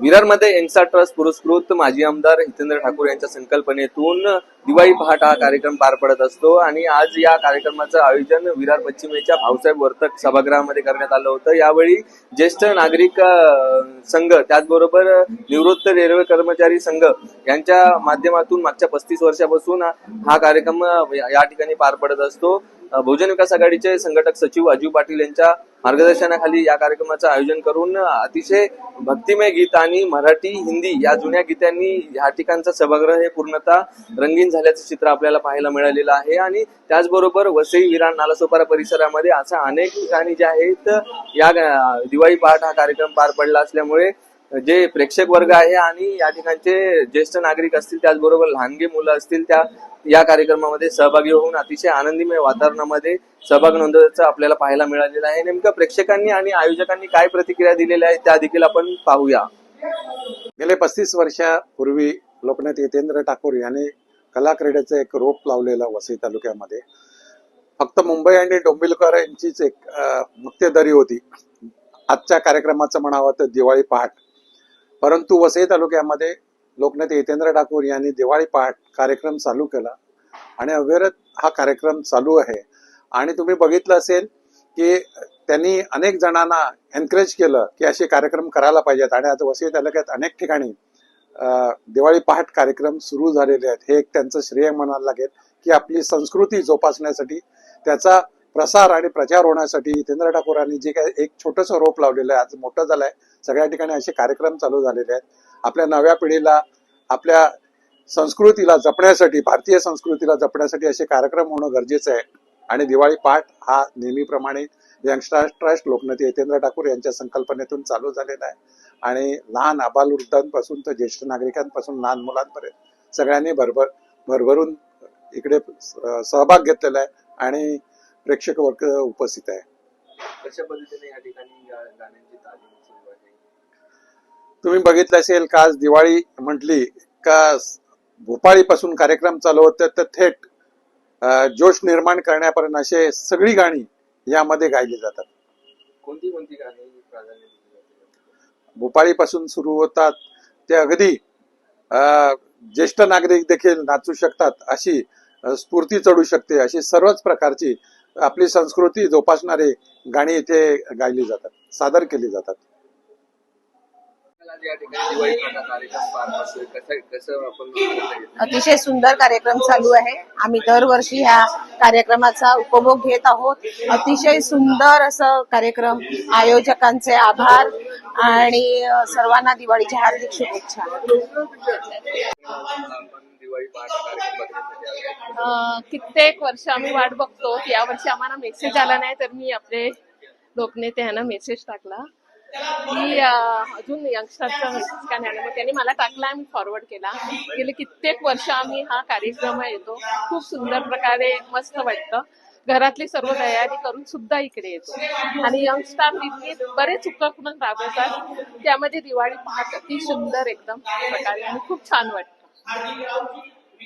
विरारमध्ये एन्सा trust पुरस्कृत माजी आमदार हितेंद्र ठाकूर यांच्या संकल्पनेतून दिवाळी पहाट हा कार्यक्रम पार पडत असतो आणि आज या कार्यक्रमाचं आयोजन विरार पश्चिमेच्या भाऊसाहेब वर्तक सभागृहामध्ये करण्यात आलं होतं. यावेळी ज्येष्ठ नागरिक संघ त्याचबरोबर निवृत्त रेल्वे कर्मचारी संघ यांच्या माध्यमातून मागच्या पस्तीस वर्षापासून हा कार्यक्रम या ठिकाणी पार पडत असतो. भोजन बहुजन विकास आघाडीचे संघटक सचिव अजीव पाटील यांच्या मार्गदर्शनाखाली या कार्यक्रमाचं आयोजन करून अतिशय भक्तिमय गीत आणि मराठी हिंदी या जुन्या गीतांनी या ठिकाणचा सभागृह हे पूर्णतः रंगीन झाल्याचं चित्र आपल्याला पाहायला मिळालेलं आहे. आणि त्याचबरोबर वसई विरान नालासोपारा परिसरामध्ये अशा अनेक ठिकाणी जे आहेत या दिवाळी पहाट हा कार्यक्रम पार पडला असल्यामुळे जे प्रेक्षक वर्ग आहे आणि या ठिकाणचे ज्येष्ठ नागरिक असतील त्याचबरोबर लहानगे मुलं असतील त्या या कार्यक्रमामध्ये सहभागी होऊन अतिशय आनंदीमय वातावरणामध्ये सहभाग नोंदवण्याचं आपल्याला पाहायला मिळालेलं आहे. नेमकं प्रेक्षकांनी आणि आयोजकांनी काय प्रतिक्रिया दिलेल्या आहेत त्या देखील आपण पाहूया. गेले पस्तीस वर्षापूर्वी लोकनेते यतेंद्र ठाकूर यांनी कला क्रीडेचं एक रोप लावलेलं वसई तालुक्यामध्ये. फक्त मुंबई आणि डोंबिलकर यांचीच एक अं, होती. आजच्या कार्यक्रमाचं म्हणावं तर दिवाळी पहाट. परंतु वसई तालुक्यामध्ये लोकनेते हितेंद्र ठाकूर यांनी दिवाळी पहाट कार्यक्रम चालू केला. आणि अविरत हा कार्यक्रम चालू आहे. आणि तुम्ही बघितलं असेल की त्यांनी अनेक जणांना एनकरेज केलं की असे कार्यक्रम करायला पाहिजेत. आणि आता वसई तालुक्यात अनेक ठिकाणी दिवाळी पहाट कार्यक्रम सुरू झालेले आहेत. हे एक त्यांचं श्रेय म्हणायला लागेल की आपली संस्कृती जोपासण्यासाठी त्याचा प्रसार आणि प्रचार होण्यासाठी हितेंद्र ठाकूरांनी जे काही एक छोटंसं रोप लावलेलं आहे आज मोठं झालंय. सगळ्या ठिकाणी असे कार्यक्रम चालू झालेले आहेत. आपल्या नव्या पिढीला आपल्या संस्कृतीला जपण्यासाठी भारतीय संस्कृतीला जपण्यासाठी असे कार्यक्रम होणं गरजेचं आहे. आणि दिवाळी पाठ हा नेहमीप्रमाणे यंगस्टार ट्रस्ट लोकनेते हितेंद्र ठाकूर यांच्या संकल्पनेतून चालू झालेला आहे. आणि लहान आबालवृद्धांपासून तर ज्येष्ठ नागरिकांपासून लहान मुलांपर्यंत सगळ्यांनी भरभर भरभरून इकडे सहभाग घेतलेला आहे. आणि प्रेक्षक वर्ग उपस्थित आहे. कशा पद्धतीने या ठिकाणी या गाण्यांची तालीम सुरू आहे? तुम्ही बघितलं असेल का आज दिवाळी म्हटली का भोपाळीपासून कार्यक्रम चालू होते तर थेट अं, जोश निर्माण करण्यापर्यंत असे सगळी गाणी यामध्ये गायली जातात. कोणती कोणती गाणी प्राधान्य दिली जाते? भोपाळीपासून सुरू होतात ते अगदी अं, ज्येष्ठ नागरिक देखील नाचू शकतात अशी अं, स्फूर्ती चढू शकते अशी सर्वच प्रकारची आपली संस्कृती जोपासणारी गाणी इथे गायली जातात सादर केली जातात? अतिशय सुंदर कार्यक्रम चालू आहे. आम्ही दरवर्षी ह्या कार्यक्रमाचा उपभोग घेत आहोत. अतिशय सुंदर असं कार्यक्रम. आयोजकांचे आभार आणि सर्वांना दिवाळीच्या हार्दिक शुभेच्छा आपण दिवाळी पहाट हा कार्यक्रम बघण्यासाठी आलो. अं, कित्येक वर्ष आम्ही वाट बघतो या वर्षी आम्हाला मेसेज आला नाही तर मी आपले लोकनेते यांना मेसेज टाकला. की अजून यंगस्टरचा मेसेज का नाही मग त्यांनी मला टाकला आम्ही फॉरवर्ड केला. गेले कित्येक वर्ष आम्ही हा कार्यक्रम येतो. खूप सुंदर प्रकारे मस्त वाटतं. घरातली सर्व तयारी करून सुद्धा इकडे येतो. आणि यंगस्टार तिथली बरेच उपक्रम राबवतात. त्यामध्ये दिवाळी पाहत अति सुंदर एकदम प्रकारे. आणि खूप छान वाटतं.